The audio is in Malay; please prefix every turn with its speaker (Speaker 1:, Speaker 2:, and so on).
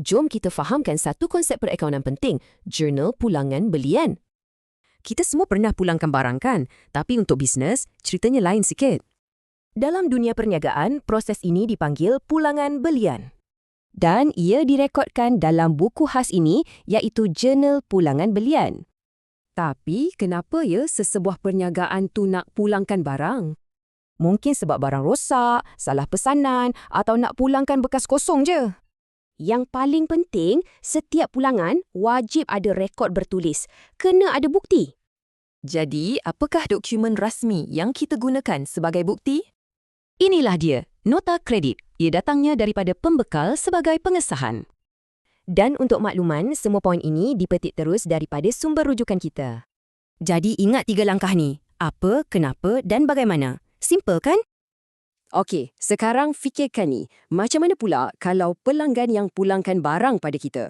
Speaker 1: jom kita fahamkan satu konsep perakaunan penting, jurnal pulangan belian.
Speaker 2: Kita semua pernah pulangkan barang kan? Tapi untuk bisnes, ceritanya lain sikit.
Speaker 1: Dalam dunia perniagaan, proses ini dipanggil pulangan belian. Dan ia direkodkan dalam buku khas ini iaitu Jurnal Pulangan Belian.
Speaker 2: Tapi kenapa ya sesebuah perniagaan tu nak pulangkan barang?
Speaker 1: Mungkin sebab barang rosak, salah pesanan atau nak pulangkan bekas kosong je. Yang paling penting, setiap pulangan wajib ada rekod bertulis. Kena ada bukti.
Speaker 2: Jadi, apakah dokumen rasmi yang kita gunakan sebagai bukti? Inilah dia, nota kredit. Ia datangnya daripada pembekal sebagai pengesahan.
Speaker 1: Dan untuk makluman, semua poin ini dipetik terus daripada sumber rujukan kita.
Speaker 2: Jadi ingat tiga langkah ni. Apa, kenapa dan bagaimana. Simple kan?
Speaker 1: Okey, sekarang fikirkan ni, macam mana pula kalau pelanggan yang pulangkan barang pada kita?